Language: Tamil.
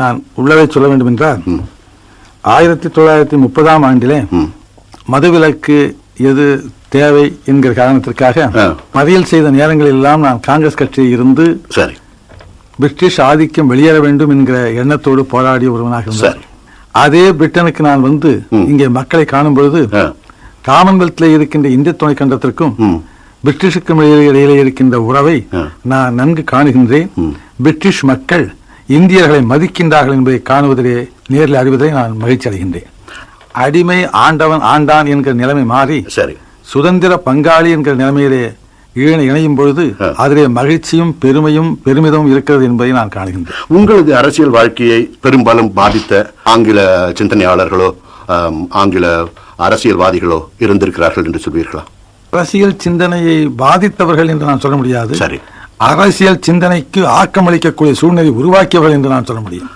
நான் உள்ளதை சொல்ல வேண்டும் என்றால். ஆயிரத்தி தொள்ளாயிரத்தி முப்பதாம் ஆண்டிலே. மதுவிலக்கு எது தேவை என்கிற காரணத்திற்காக. மறியல் செய்த நேரங்களில் எல்லாம் நான் காங்கிரஸ் கட்சியில் இருந்து சரி பிரிட்டிஷ் ஆதிக்கம் வெளியேற வேண்டும் என்கிற எண்ணத்தோடு போராடிய ஒருவனாக இருந்தார். அதே பிரிட்டனுக்கு நான் வந்து. இங்கே மக்களை காணும் பொழுது. காமன்வெல்த்தில் இருக்கின்ற இந்திய துணை கண்டத்திற்கும். பிரிட்டிஷுக்கும் இடையிலே இருக்கின்ற உறவை. நான் நன்கு காணுகின்றேன். பிரிட்டிஷ் மக்கள் இந்தியர்களை மதிக்கின்றார்கள் என்பதை காணுவதிலே நேரில் அறிவதை நான் மகிழ்ச்சி அடைகின்றேன். அடிமை ஆண்டவன் ஆண்டான் என்கிற நிலைமை மாறி சரி. சுதந்திர பங்காளி என்கிற நிலைமையிலே இணை- இணையும் பொழுது. அதிலே மகிழ்ச்சியும் பெருமையும் பெருமிதமும் இருக்கிறது என்பதை நான் காணுகின்றேன். உங்களது அரசியல் வாழ்க்கையை பெரும்பாலும் பாதித்த ஆங்கில சிந்தனையாளர்களோ ஆங்கில அரசியல்வாதிகளோ இருந்திருக்கிறார்கள் என்று சொல்வீர்களா? அரசியல் சிந்தனையை பாதித்தவர்கள் என்று நான் சொல்ல முடியாது. சரி. அரசியல் சிந்தனைக்கு ஆக்கமளிக்கக்கூடிய சூழ்நிலை உருவாக்கியவர்கள் என்று நான் சொல்ல முடியும்.